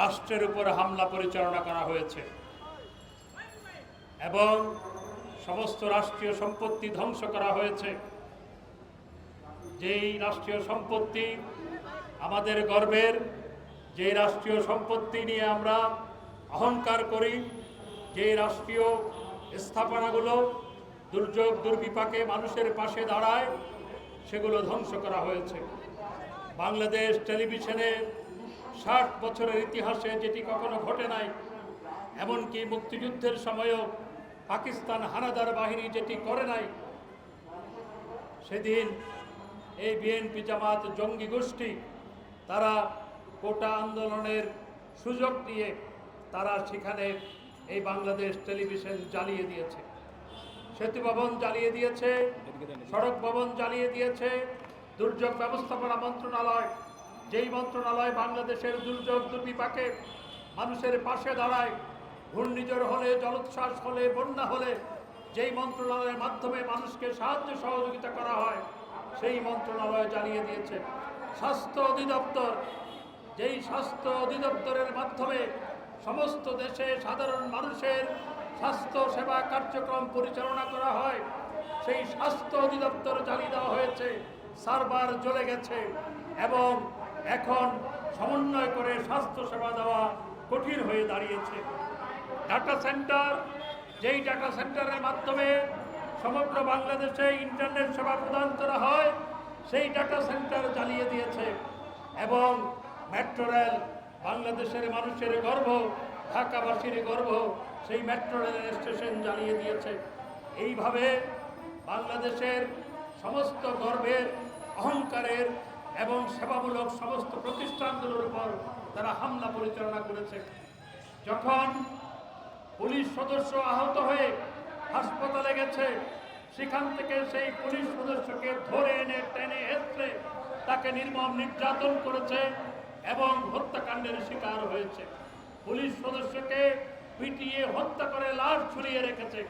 রাষ্ট্রের উপর হামলা পরিচালনা করা হয়েছে। এবং সমস্ত রাষ্ট্রীয় সম্পত্তি ধ্বংস করা হয়েছে। যেই রাষ্ট্রীয় সম্পত্তি আমাদের গর্বের যে রাষ্ট্রীয় সম্পত্তি নিয়ে আমরা অহংকার করি যে রাষ্ট্রীয় স্থাপনাগুলো দুর্যোগ, দুর্বিপাকে মানুষের পাশে দাঁড়ায়, সেগুলো ধ্বংস করা হয়েছে। বাংলাদেশ টেলিভিশনে ষাট বছরের ইতিহাসে যেটি কখনো ঘটে নাই, এমনকি মুক্তিযুদ্ধের সময়ও পাকিস্তান হানাদার বাহিনী যেটি করে নাই, সেদিন এই বিএনপি জামাত জঙ্গি গোষ্ঠী তারা কোটা আন্দোলনের সুযোগ নিয়ে তারা সেখানে এই বাংলাদেশ টেলিভিশন জ্বালিয়ে দিয়েছে। সেতু ভবন জ্বালিয়ে দিয়েছে, সড়ক ভবন জ্বালিয়ে দিয়েছে, দুর্যোগ ব্যবস্থাপনা মন্ত্রণালয় যেই মন্ত্রণালয় বাংলাদেশের দুর্যোগ দুর্বিপাকে মানুষের পাশে দাঁড়ায়, ঘূর্ণিঝড় হলে, জলোচ্ছ্বাস হলে, বন্যা হলে, যেই মন্ত্রণালয়ের মাধ্যমে মানুষকে সাহায্য সহযোগিতা করা হয়, সেই মন্ত্রণালয় জ্বালিয়ে দিয়েছে। স্বাস্থ্য অধিদপ্তর, যেই স্বাস্থ্য অধিদপ্তরের মাধ্যমে সমস্ত দেশে সাধারণ মানুষের স্বাস্থ্য সেবা কার্যক্রম পরিচালনা করা হয়, সেই স্বাস্থ্য অধিদপ্তর জ্বালিয়ে দেওয়া হয়েছে, সার্ভার জ্বলে গেছে এবং এখন সমন্বয় করে স্বাস্থ্য সেবা দেওয়া কঠিন হয়ে দাঁড়িয়েছে। ডাটা সেন্টার যেই ডাটা সেন্টারের মাধ্যমে সমগ্র বাংলাদেশে ইন্টারনেট সেবা প্রদান করা হয়, সেই ডাটা সেন্টার চালিয়ে দিয়েছে। এবং মেট্রো রেল বাংলাদেশের মানুষের গর্ব, ঢাকাবাসীর গর্ব, সেই মেট্রো রেলের স্টেশন জ্বালিয়ে দিয়েছে। এইভাবে বাংলাদেশের সমস্ত গর্বের, অহংকারের এবং সেবামূলক সমস্ত প্রতিষ্ঠানগুলোর উপর তারা হামলা পরিচালনা করেছে। যখন পুলিশ সদস্য আহত হয়ে হাসপাতালে গেছে, সেখান থেকে সেই পুলিশ সদস্যকে ধরে এনে টেনে হেঁচড়ে তাকে নির্মম নির্যাতন করেছে এবং হত্যাকাণ্ডের শিকার হয়েছে। পুলিশ সদস্যকে পিটিয়ে হত্যা করে লাশ ছড়িয়ে রেখেছে।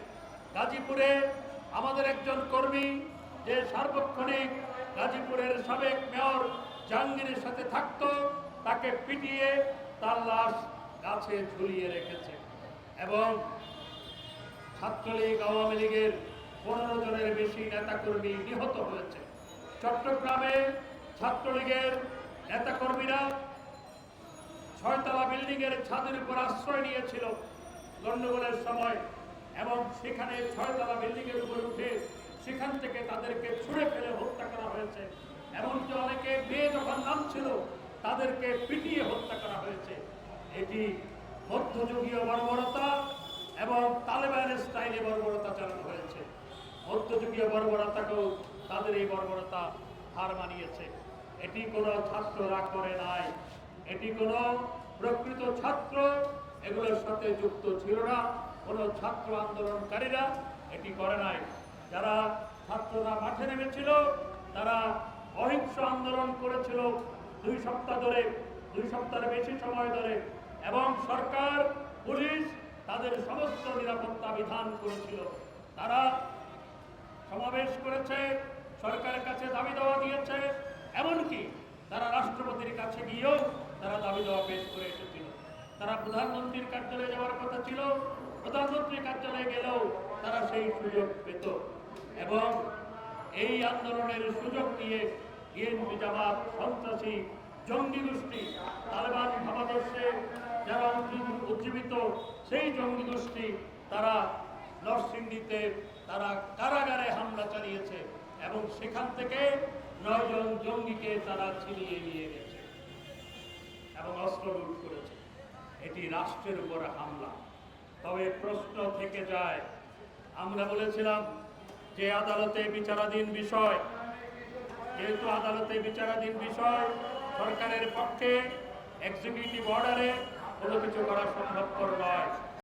গাজীপুরে আমাদের একজন কর্মী যে সার্বক্ষণিক গাজীপুরের সাবেক মেয়র জাহাঙ্গীরের সাথে থাকতো, তাকে পিটিয়ে তার লাশ গাছে ঝুলিয়ে রেখেছে। এবং ছাত্রলীগ, আওয়ামী লীগের পনেরো জনের বেশি নেতাকর্মী নিহত হয়েছে। চট্টগ্রামে ছাত্রলীগের নেতাকর্মীরা ছয়তলা বিল্ডিং এর ছাদের উপর আশ্রয় নিয়েছিল গন্ডগোলের সময়, এবং সেখানে ছয়তলা বিল্ডিং এর উপর উঠে সেখান থেকে তাদেরকে ছুঁড়ে ফেলে হত্যা করা হয়েছে। এমনকি অনেকে মেয়ে যখন নামছিল, তাদেরকে পিটিয়ে হত্যা করা হয়েছে। এটি মধ্যযুগীয় বর্বরতা এবং তালেবানের স্টাইলে বর্বরতা চালানো হয়েছে। মধ্যযুগীয় বর্বরতাকেও তাদের এই বর্বরতা হার মানিয়েছে। এটি কোনো ছাত্ররা করে নাই। এটি কোনো প্রকৃত ছাত্র, এগুলোর সাথে যুক্ত ছিল না। কোনো ছাত্র আন্দোলনকারীরা এটি করে নাই। যারা ছাত্ররা মাঠে নেমেছিল, তারা অহিংস আন্দোলন করেছিল দুই সপ্তাহ ধরে, দুই সপ্তাহের বেশি সময় ধরে এবং সরকার, পুলিশ তাদের সমস্ত নিরাপত্তা বিধান করেছিল। তারা সমাবেশ করেছে, সরকারের কাছে দাবি দেওয়া দিয়েছে, এমনকি তারা রাষ্ট্রপতির কাছে গিয়েও তারা দাবি দেওয়া পেশ করে এসেছিল। তারা প্রধানমন্ত্রীর কার্যালয়ে যাওয়ার কথা ছিল, প্রধানমন্ত্রীর কার্যালয়ে গেলেও তারা সেই সুযোগ পেত। এবং এই আন্দোলনের সুযোগ নিয়ে বিএনপি জামাত, সন্ত্রাসী, জঙ্গি গোষ্ঠী, তালেবান ভাবাদর্শে যারা উজ্জীব- উজ্জীবিত, সেই জঙ্গি গোষ্ঠী তারা নরসিংদীতে তারা কারাগারে হামলা চালিয়েছে এবং সেখান থেকে নয়জন জঙ্গিকে তারা ছিনিয়ে নিয়ে গেছে এবং অস্ত্র লুট করেছে। এটি রাষ্ট্রের উপর হামলা। তবে প্রশ্ন থেকে যায়, আমরা বলেছিলাম যে আদালতে বিচারাধীন বিষয়, যেহেতু আদালতে বিচারাধীন বিষয়, সরকারের পক্ষে এক্সিকিউটিভ অর্ডারে কোনো কিছু করা সম্ভবপর নয়।